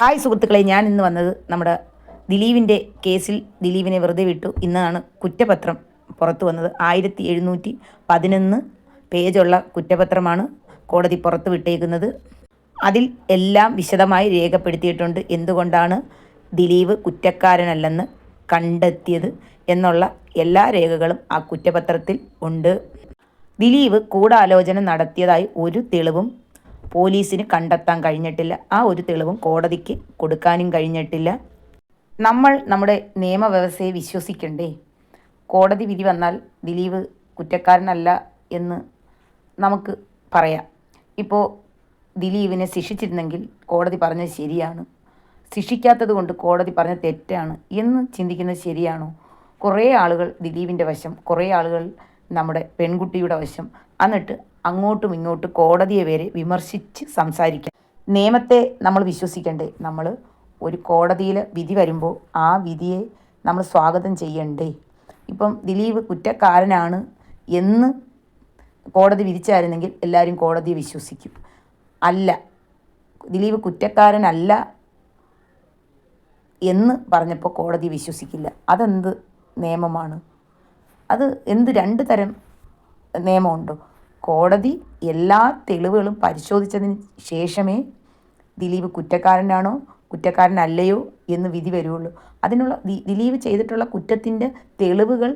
Hi സുഹൃത്തുക്കളെ ഞാൻ ഇന്ന് വന്നത് നമ്മുടെ ദിലീപിന്റെ കേസിൽ ദിലീപിനെ വെറുതെ വിട്ടു ഇന്നാണ് കുറ്റപത്രം പുറത്തു വന്നത്. ആയിരത്തി എഴുന്നൂറ്റി പതിനൊന്ന് പേജുള്ള കുറ്റപത്രമാണ് കോടതി പുറത്തു വിട്ടേക്കുന്നത്. അതിൽ എല്ലാം വിശദമായി രേഖപ്പെടുത്തിയിട്ടുണ്ട്. എന്തുകൊണ്ടാണ് ദിലീപ് കുറ്റക്കാരനല്ലെന്ന് കണ്ടെത്തിയത് എന്നുള്ള എല്ലാ രേഖകളും ആ കുറ്റപത്രത്തിൽ ഉണ്ട്. ദിലീപ് ഗൂഢാലോചന നടത്തിയതായി ഒരു തെളിവും പോലീസിന് കണ്ടെത്താൻ കഴിഞ്ഞിട്ടില്ല. ആ ഒരു തെളിവും കോടതിക്ക് കൊടുക്കാനും കഴിഞ്ഞിട്ടില്ല. നമ്മൾ നമ്മുടെ നിയമവ്യവസ്ഥയെ വിശ്വസിക്കണ്ടേ? കോടതി വിധി വന്നാൽ ദിലീപ് കുറ്റക്കാരനല്ല എന്ന് നമുക്ക് പറയാം. ഇപ്പോൾ ദിലീപിനെ ശിക്ഷിച്ചിരുന്നെങ്കിൽ കോടതി പറഞ്ഞത് ശരിയാണ്. ശിക്ഷിക്കാത്തത് കൊണ്ട് കോടതി പറഞ്ഞ തെറ്റാണ് എന്ന് ചിന്തിക്കുന്നത് ശരിയാണോ? കുറേ ആളുകൾ ദിലീപിന്റെ വശം കുറേ ആളുകൾ നമ്മുടെ പെൺകുട്ടിയുടെ വശം. എന്നിട്ട് അങ്ങോട്ടും ഇങ്ങോട്ടും കോടതിയെ വരെ വിമർശിച്ച് സംസാരിക്കാം. നിയമത്തെ നമ്മൾ വിശ്വസിക്കണ്ടേ? നമ്മൾ ഒരു കോടതിയിൽ വിധി വരുമ്പോൾ ആ വിധിയെ നമ്മൾ സ്വാഗതം ചെയ്യണ്ടേ? ഇപ്പം ദിലീപ് കുറ്റക്കാരനാണ് എന്ന് കോടതി വിധിച്ചായിരുന്നെങ്കിൽ എല്ലാവരും കോടതിയെ വിശ്വസിക്കും. അല്ല ദിലീപ് കുറ്റക്കാരനല്ല എന്ന് പറഞ്ഞപ്പോൾ കോടതി വിശ്വസിക്കില്ല. അതെന്ത് നിയമമാണ്? അത് എന്ത് രണ്ട് തരം നിയമമുണ്ടോ? കോടതി എല്ലാ തെളിവുകളും പരിശോധിച്ചതിന് ശേഷമേ ദിലീപ് കുറ്റക്കാരനാണോ കുറ്റക്കാരനല്ലയോ എന്ന് വിധി വരുള്ളൂ. അതിനുള്ള ദിലീപ് ചെയ്തിട്ടുള്ള കുറ്റത്തിന്റെ തെളിവുകൾ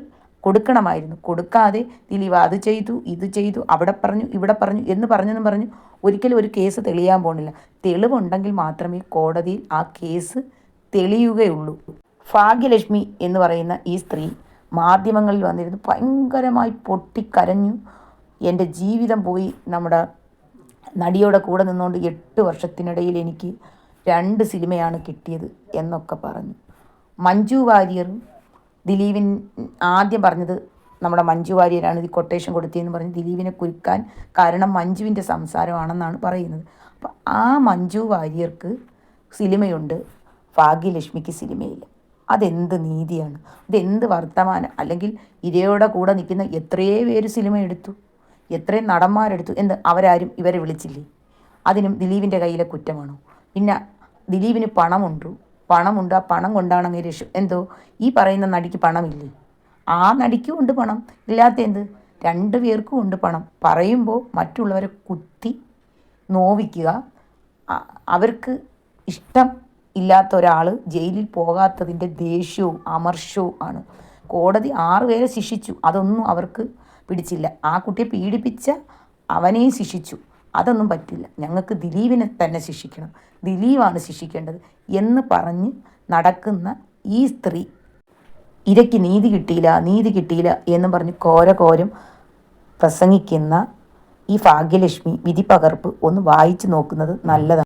കൊടുക്കണമായിരുന്നു. കൊടുക്കാതെ ദിലീപ് അത് ചെയ്തു ഇത് ചെയ്തു അവിടെ പറഞ്ഞു ഇവിടെ പറഞ്ഞു എന്ന് പറഞ്ഞെന്ന് പറഞ്ഞു ഒരിക്കലും ഒരു കേസ് തെളിയാൻ പോണില്ല. തെളിവുണ്ടെങ്കിൽ മാത്രമേ കോടതിയിൽ ആ കേസ് തെളിയുകയുള്ളൂ. ഭാഗ്യലക്ഷ്മി എന്ന് പറയുന്ന ഈ സ്ത്രീ മാധ്യമങ്ങളിൽ വന്നിരുന്നു. ഭയങ്കരമായി പൊട്ടിക്കരഞ്ഞു. എന്റെ ജീവിതം പോയി നമ്മുടെ നടിയുടെ കൂടെ നിന്നുകൊണ്ട് എട്ട് വർഷത്തിനിടയിൽ എനിക്ക് രണ്ട് സിനിമയാണ് കിട്ടിയത് എന്നൊക്കെ പറഞ്ഞു. മഞ്ജു വാര്യറും ദിലീപിൻ ആദ്യം പറഞ്ഞത് നമ്മുടെ മഞ്ജു വാര്യരാണ് ഇത് കൊട്ടേഷൻ കൊടുത്തതെന്ന് പറഞ്ഞ് ദിലീപിനെ കുരുക്കാൻ കാരണം മഞ്ജുവിന്റെ സംസാരമാണെന്നാണ് പറയുന്നത്. അപ്പം ആ മഞ്ജു വാര്യർക്ക് സിനിമയുണ്ട്. ഭാഗ്യലക്ഷ്മിക്ക് സിനിമയില്ല. അതെന്ത് നീതിയാണ്? അതെന്ത് വർത്തമാനം? അല്ലെങ്കിൽ ഇരയുടെ കൂടെ നിൽക്കുന്ന എത്രയേ പേര് സിനിമ എടുത്തു. എത്രയും നടന്മാരെടുത്തു എന്ത് അവരാരും ഇവരെ വിളിച്ചില്ലേ? അതിനും ദിലീപിന്റെ കയ്യിലെ കുറ്റമാണോ? പിന്നെ ദിലീപിന് പണമുണ്ട്? പണമുണ്ട്. ആ പണം കൊണ്ടാണ് അങ്ങ് രക്ഷ എന്തോ? ഈ പറയുന്ന നടിക്ക് പണമില്ലേ? ആ നടിക്കും ഉണ്ട് പണം. ഇല്ലാത്ത എന്ത്? രണ്ടു പേർക്കും ഉണ്ട് പണം. പറയുമ്പോൾ മറ്റുള്ളവരെ കുത്തി നോവിക്കുക. അവർക്ക് ഇഷ്ടം ഇല്ലാത്ത ഒരാൾ ജയിലിൽ പോകാത്തതിന്റെ ദേഷ്യവും അമർഷവും ആണ്. കോടതി ആറ് പേരെ ശിക്ഷിച്ചു. അതൊന്നും അവർക്ക് പിടിച്ചില്ല. ആ കുട്ടിയെ പീഡിപ്പിച്ച അവനെയും ശിക്ഷിച്ചു. അതൊന്നും പറ്റില്ല. ഞങ്ങൾക്ക് ദിലീപിനെ തന്നെ ശിക്ഷിക്കണം. ദിലീപാണ് ശിക്ഷിക്കേണ്ടത് എന്ന് പറഞ്ഞ് നടക്കുന്ന ഈ സ്ത്രീ ഇരയ്ക്ക് നീതി കിട്ടിയില്ല നീതി കിട്ടിയില്ല എന്ന് പറഞ്ഞ് കോര കോരം പ്രസംഗിക്കുന്ന ഈ ഭാഗ്യലക്ഷ്മി വിധി പകർപ്പ് ഒന്ന് വായിച്ചു നോക്കുന്നത് നല്ലതാണ്.